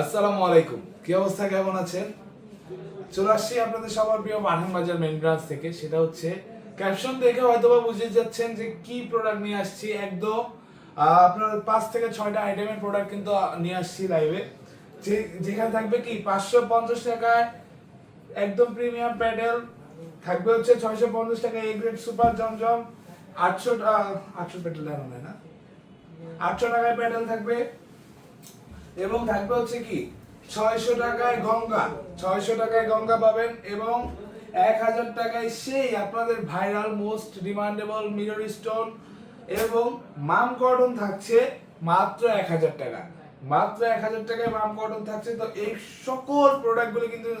আসসালামু আলাইকুম। কি অবস্থা, কেমন আছেন? চলে আসছি আপনাদের সবার প্রিয় পাঠান বাজার মেন ব্রাঞ্চ থেকে। সেটা হচ্ছে ক্যাপশন দেখে হয়তোবা বুঝে যাচ্ছেন যে কি প্রোডাক্ট নিয়ে আসছি। একদম আপনার পাঁচ থেকে ছয়টা আইটেমের প্রোডাক্ট কিন্তু নিয়ে আসছি লাইভে যে, যেখানে থাকবে কি, পাঁচশো পঞ্চাশ টাকায় একদম প্রিমিয়াম প্যাডেল থাকবে হচ্ছে ছয়শো পঞ্চাশ টাকা এ গ্রেড সুপার জমজম, আটশো আটশো প্যাডেল এখন না? আটশো টাকায় প্যাডেল থাকবে। এবং থাকবে হচ্ছে কি? ছয়শো টাকায় গঙ্গা। ছয়শো টাকায় গঙ্গা পাবেন এবং এক হাজার টাকায় সেই আপনাদের viral most demandable mirror stone এবং মাম কটন থাকছে মাত্র এক হাজার টাকা। মাত্র এক হাজার টাকায় মাম কটন থাকছে। তো এই সকল প্রোডাক্টগুলো কিন্তু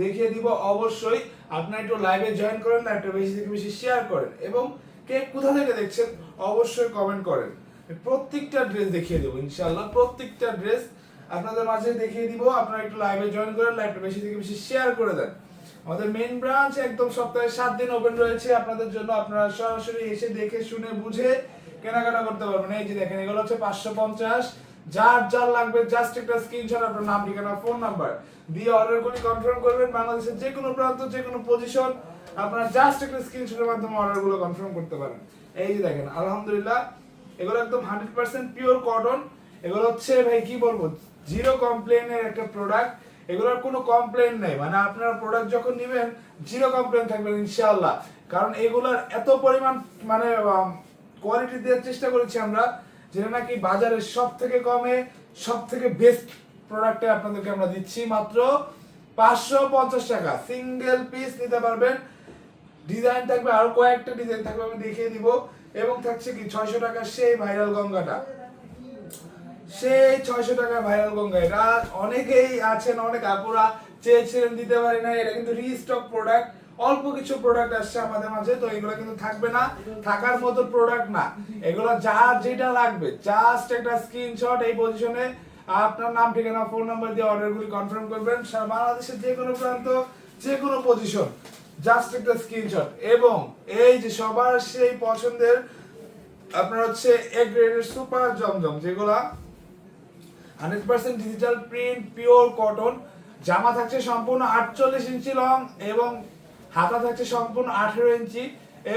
দেখিয়ে দিব অবশ্যই। আপনারা একটু লাইভে জয়েন করেন লাইভটা বেশি থেকে বেশি শেয়ার করেন। এবং কে কোথা থেকে দেখছেন, অবশ্যই কমেন্ট করেন। প্রত্যেকটা ড্রেস দেখিয়ে দেবো ইনশাল্লাহ প্রত্যেকটা ড্রেস আপনাদের মাঝে দেখিয়ে দিব, আপনারা একটু লাইভে জয়েন করেন লাইভটা বেশি থেকে বেশি শেয়ার করে দেন। আমাদের মেইন ব্রাঞ্চ একদম সপ্তাহে সাত দিন ওপেন রয়েছে, আপনাদের জন্য আপনারা সরাসরি এসে দেখে, শুনে, বুঝে কেনাকাটা করতে পারবেন। এই যে দেখেন, এগুলো হচ্ছে পাঁচশো পঞ্চাশ। যার যার লাগবে জাস্ট একটা স্ক্রিনশট আপনার নাম, ঠিকানা ফোন নাম্বার দিয়ে অর্ডার করে কনফার্ম করবেন। বাংলাদেশের যে কোনো প্রান্ত, যে কোনো পজিশন আপনারা জাস্ট একটা স্ক্রিনশটের মাধ্যমে অর্ডারগুলো কনফার্ম করতে পারেন। এই যে দেখেন, আলহামদুলিল্লাহ, এগুলো একদম হান্ড্রেড পার্সেন্ট পিওর কটন এগুলো হচ্ছে, ভাই, কি বলব? জিরো কমপ্লেনের একটা প্রোডাক্ট এগুলোর কোনো কমপ্লেন নেই। মানে আপনারা প্রোডাক্ট যখন নেবেন জিরো কমপ্লেন থাকবেন ইনশাআল্লাহ। কারণ এগুলার এত পরিমাণ মানে কোয়ালিটি দেওয়ার চেষ্টা করেছি আমরা, যেটা নাকি বাজারের সব থেকে কমে সব থেকে বেস্ট প্রোডাক্টে আপনাদেরকে আমরা দিচ্ছি মাত্র পাঁচশো পঞ্চাশ টাকা। সিঙ্গেল পিস নিতে পারবেন। ডিজাইন থাকবে, আরও কয়েকটা ডিজাইন থাকবে, আমি দেখিয়ে দিব। এবং থাকছে কি, ছয়শো টাকা সেই ভাইরাল গঙ্গাটা। সেই ছয়শো টাকা ভাইরাল অনেকেই আছেন, অনেক আপুরা চেয়েছিলেন, দিতে পারি না এটা কিন্তু রিস্টক প্রোডাক্ট অল্প কিছু প্রোডাক্ট আসছে আমাদের মাঝে, তো এগুলো কিন্তু থাকবে না। থাকার মতো প্রোডাক্ট না। এগুলো যেটা লাগবে জাস্ট একটা স্ক্রিনশট এই পজিশনে আপনার নাম, ঠিকানা ফোন নাম্বার দিয়ে কনফার্ম করবেন। বাংলাদেশের যে কোনো প্রান্ত, যে কোনো পজিশন জাস্ট একটা স্ক্রিনশট এবং এই যে সবার সেই পছন্দের, আপনার হচ্ছে এ গ্রেডের সুপার জমজম, যেগুলা hundred percent digital print pure cotton জামা থাকছে সম্পূর্ণ আটচল্লিশ ইঞ্চি লং এবং হাতা থাকছে সম্পূর্ণ আঠেরো ইঞ্চি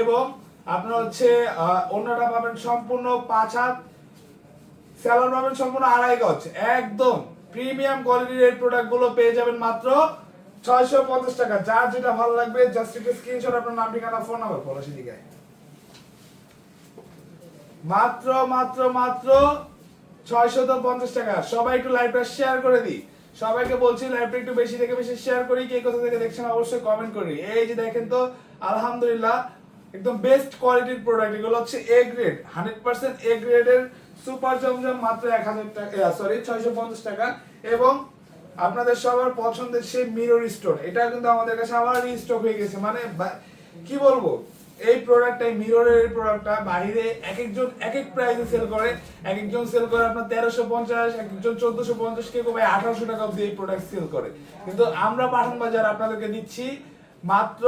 এবং আপনার হচ্ছে অন্যটা পাবেন সম্পূর্ণ পাঁচ হাত স্যালোন পাবেন সম্পূর্ণ আড়াই গজ। একদম প্রিমিয়াম কোয়ালিটির এই প্রোডাক্টগুলো পেয়ে যাবেন মাত্র ছয়শো পঞ্চাশ টাকা। যার যেটা ভালো লাগবে জাস্ট একটা স্ক্রিনশট আপনার নাম, ঠিকানা ফোন নাম্বার পলাশি দিকে মাত্র মাত্র মাত্র ছয়শত পঞ্চাশ টাকা। সবাই একটু লাইভটা শেয়ার করে দিই। সবাইকে বলছি লাইভটা একটু বেশি থেকে বেশি শেয়ার করি। কে কোথা থেকে দেখছেন অবশ্যই কমেন্ট করি। এই যে দেখেন তো, আলহামদুলিল্লাহ, একদম বেস্ট কোয়ালিটির প্রোডাক্ট এগুলো হচ্ছে A grade hundred percent A গ্রেডের সুপার জমজম মাত্র এক হাজার টাকা সরি ছয়শো পঞ্চাশ টাকা। এবং আপনাদের সবার পছন্দের সেই মিরর স্টোন এটা কিন্তু আমাদের কাছে আবার রিস্টক হয়ে গেছে। মানে কি বলব? এই প্রোডাক্টটা মিররের এই প্রোডাক্টটা বাইরে এক একজন এক এক প্রাইসে সেল করে। এক একজন সেল করে আপনার তেরোশো পঞ্চাশ এক একজন চোদ্দশো পঞ্চাশ, কেউ ভাই আঠারোশো টাকা অব্দি এই প্রোডাক্ট সেল করে। কিন্তু আমরা পাঠান বাজার আপনাদেরকে দিচ্ছি মাত্র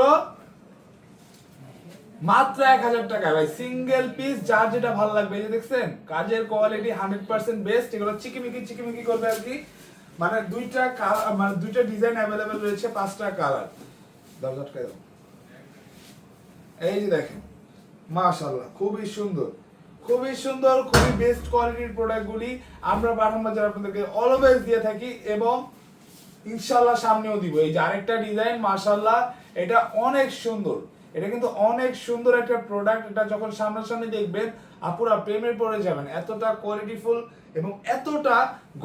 মাত্র এক হাজার টাকা ভাই সিঙ্গেল পিস যার যেটা ভালো লাগবে, এই যে দেখছেন? কাজের কোয়ালিটি হান্ড্রেড পার্সেন্ট বেস্ট এগুলো চিকিমিকি চিকিমিকি করবে আর কি। মানে দুইটা মানে দুইটা ডিজাইন অ্যাভেলেবেল রয়েছে, পাঁচটা কালার আটকায় দাও। এই যে দেখেন, মাশাআল্লাহ, খুবই সুন্দর। খুবই সুন্দর, খুবই বেস্ট কোয়ালিটির প্রোডাক্টগুলি আমরা পাঠান বাজার আপনাদেরকে অলওয়েজ দিয়ে থাকি এবং ইনশাল্লাহ সামনেও দিব। এই যে আরেকটা ডিজাইন মাশাআল্লাহ, এটা অনেক সুন্দর। এটা কিন্তু অনেক সুন্দর একটা প্রোডাক্ট এটা যখন সামনাসামনি দেখবেন, আপুরা প্রেমে পড়ে যাবেন। এতটা কোয়ালিটিফুল এবং এতটা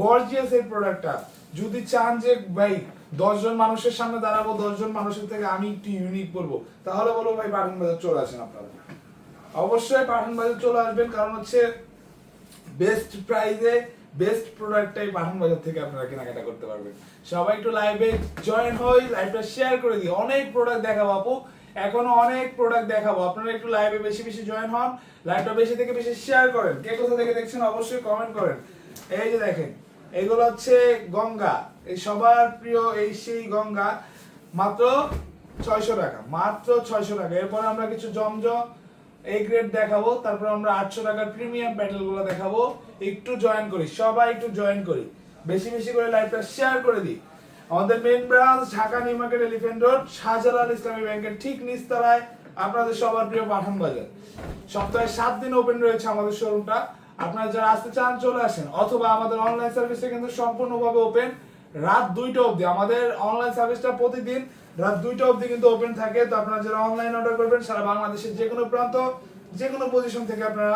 গর্জিয়াস এই প্রোডাক্টটা যদি চান যে, ভাই দশজন মানুষের সামনে দাঁড়াবো, দশজন মানুষের থেকে আমি একটু ইউনিক করব। তাহলে বলো ভাই পাঠান বাজার চলে আসেন আপনারা। অবশ্যই পাঠান বাজার চলে আসবেন, কারণ হচ্ছে বেস্ট প্রাইজে বেস্ট প্রোডাক্টটাই পাঠান বাজার থেকে আপনারা কেনাকাটা করতে পারবেন। সবাই একটু লাইভে জয়েন হই লাইভটা শেয়ার করে দিই। অনেক প্রোডাক্ট দেখাবো আপু। এখনও অনেক প্রোডাক্ট দেখাবো। আপনারা একটু লাইভে বেশি বেশি জয়েন হন লাইভটা বেশি থেকে বেশি শেয়ার করেন। কে কোথা থেকে দেখছেন অবশ্যই কমেন্ট করেন। এই যে দেখেন এগুলো হচ্ছে গঙ্গা। এই সবার প্রিয় এই সেই গঙ্গা। মাত্র ছয়শো টাকা, মাত্র ছয়শো টাকা। এরপর আমরা কিছু জমজম এই গ্রেড দেখাবো। তারপর আমরা আটশো টাকার প্রিমিয়াম প্যাটেলগুলো দেখাবো। একটু জয়েন করি, সবাই একটু জয়েন করি। বেশি বেশি করে লাইভটা শেয়ার করে দিই। আমাদের main branch Dhaka New Market Elephant Road Shahjalal Islami ব্যাংকের ঠিক নিচতলায়। আপনাদের সবার প্রিয় পাঠান বাজার সপ্তাহে সাত দিন ওপেন রয়েছে আমাদের শোরুমটা আপনারা যারা আসতে চান, চলে আসেন। অথবা আমাদের অনলাইন সার্ভিসটা কিন্তু সম্পূর্ণভাবে ওপেন রাত দুইটা অবধি। আমাদের অনলাইন সার্ভিসটা প্রতিদিন রাত দুইটা অবধি কিন্তু ওপেন থাকে। তো আপনারা যারা অনলাইন অর্ডার করবেন, সারা বাংলাদেশের যে কোনো প্রান্ত, যে কোনো পজিশন থেকে আপনারা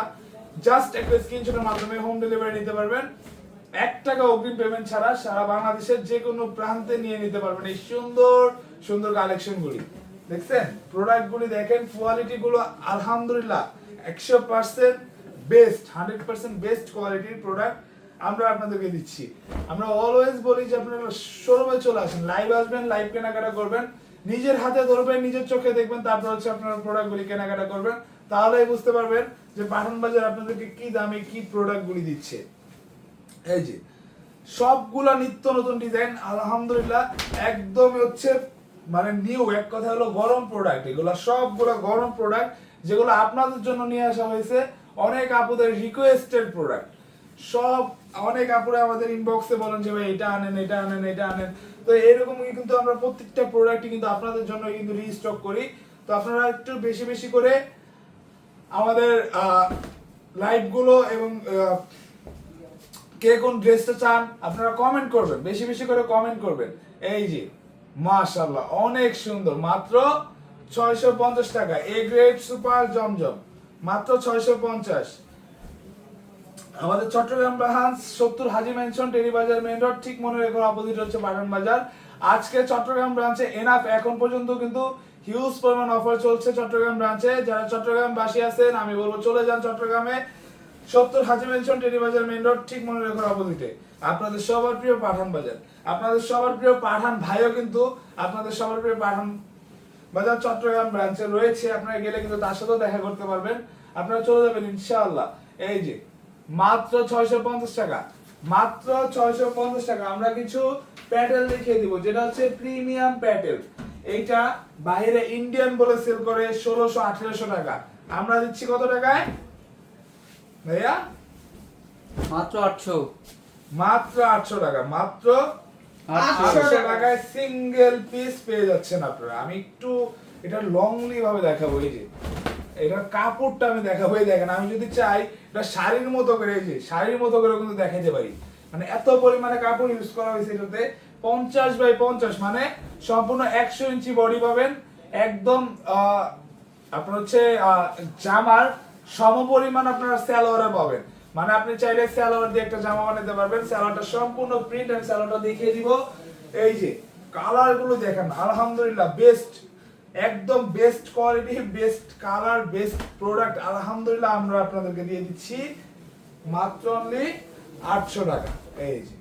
জাস্ট একটা স্ক্রিনশটের মাধ্যমে হোম ডেলিভারি নিতে পারবেন। এক টাকা অগ্রিম পেমেন্ট ছাড়া সারা বাংলাদেশের যে কোনো প্রান্তে নিয়ে নিতে পারবেন এই সুন্দর সুন্দর কালেকশন গুলি। দেখছেন? প্রোডাক্ট গুলি দেখেন কোয়ালিটি গুলো আলহামদুলিল্লাহ একশো percent best hundred percent best কোয়ালিটির প্রোডাক্ট আমরা আপনাদেরকে দিচ্ছি। আমরা অলওয়েজ বলি যে আপনারা শোরুমে চলে আসেন লাইভ আসবেন লাইভ কেনাকাটা করবেন। নিজের হাতে ধরবেন নিজের চোখে দেখবেন, তারপর হচ্ছে আপনারা প্রোডাক্টগুলি কেনাকাটা করবেন। তাহলেই বুঝতে পারবেন যে পাঠান বাজার আপনাদেরকে কি দামে কি প্রোডাক্টগুলি দিচ্ছে। এই যে, সবগুলা নিত্য নতুন ডিজাইন আলহামদুলিল্লাহ একদম হচ্ছে মানে নিউ এক কথা হলো গরম প্রোডাক্ট এগুলো সবগুলো গরম প্রোডাক্ট যেগুলো আপনাদের জন্য নিয়ে আসা হয়েছে। অনেক আপুদের রিকোয়েস্টেড প্রোডাক্ট সব, অনেক আপুরা আমাদের ইনবক্সে বলেন যে, ভাই, এটা আনেন এটা আনেন এটা আনেন। তো এরকমই কিন্তু আমরা প্রত্যেকটা প্রোডাক্টই কিন্তু আপনাদের জন্য কিন্তু রিস্টক করি। তো আপনারা একটু বেশি বেশি করে আমাদের লাইভগুলো এবং কে কোন ড্রেসটা চান, আপনারা কমেন্ট করবেন। বেশি বেশি করে কমেন্ট করবেন। এই যে, মাশাআল্লাহ, অনেক সুন্দর। মাত্র ছয়শো পঞ্চাশ টাকা। এ গ্রেড সুপার জমজম। মাত্র ছয়শো পঞ্চাশ। আমাদের চট্টগ্রাম ব্রাঞ্চ সত্তর Haji Mansion Teribazar main road, ঠিক মনে রেখো অপোজিট হচ্ছে পাঠান বাজার। আজকে চট্টগ্রাম ব্রাঞ্চে এনাফ এখন পর্যন্ত কিন্তু হিউজ পরিমাণ অফার চলছে চট্টগ্রাম ব্রাঞ্চে। যারা চট্টগ্রাম বাসী আছেন, আমি বলব চলে যান চট্টগ্রামে। সত্তর Haji Mansion Teribazar main road, ঠিক মনে রেখো অপোজিটে আপনাদের সবার প্রিয় পাঠান বাজার। আপনাদের সবার প্রিয় পাঠান ভাইও কিন্তু আপনাদের সবার প্রিয় পাঠান বাজার চট্টগ্রাম ব্রাঞ্চে রয়েছে আপনারা গেলে কিন্তু তার সাথেও দেখা করতে পারবেন। আপনারা চলে যাবেন ইনশাআল্লাহ। এই যে মাত্র ছয়শো পঞ্চাশ টাকা মাত্র ছয়শো পঞ্চাশ টাকা। আমরা কিছু প্যাটেল দেখিয়ে দিব যেটা হচ্ছে প্রিমিয়াম প্যাটেল। এইটা বাইরে ইন্ডিয়ান বলে সেল করে ষোলোশো আঠেরোশো টাকা। আমরা দিচ্ছি কত টাকায়? ভাইয়া? মাত্র আটশো। মাত্র আটশো টাকা মাত্র আটশো টাকায় সিঙ্গেল পিস পেয়ে যাচ্ছেন আপনারা। আমি একটু এটা লংলি ভাবে দেখাবো এই যে। এটার কাপড়টা আমি দেখাবো এই দেখেন আমি যদি চাই এটা শাড়ির মতো করে এই যে শাড়ির মতো করে কিন্তু দেখাইতে পারি। মানে এত পরিমাণে কাপড় ইউজ করা হয়েছে এটাতে পঞ্চাশ বাই পঞ্চাশ মানে সম্পূর্ণ একশো ইঞ্চি বডি পাবেন। একদম আহ, আপনার হচ্ছে আহ, জামার সম পরিমাণ আপনারা স্যালোয়ারে পাবেন। মানে আপনি চাইলে স্যালোয়ার দিয়ে একটা জামা বানাতে পারবেন। স্যালোয়ারটা সম্পূর্ণ প্রিন্ট আমি স্যালোয়ারটা দেখিয়ে দিব। এই যে কালারগুলো দেখেন, আলহামদুলিল্লাহ বেস্ট একদম best quality best colour best product আলহামদুলিল্লাহ আমরা আপনাদেরকে দিয়ে দিচ্ছি। মাত্র অনলি আটশো টাকা। এই যে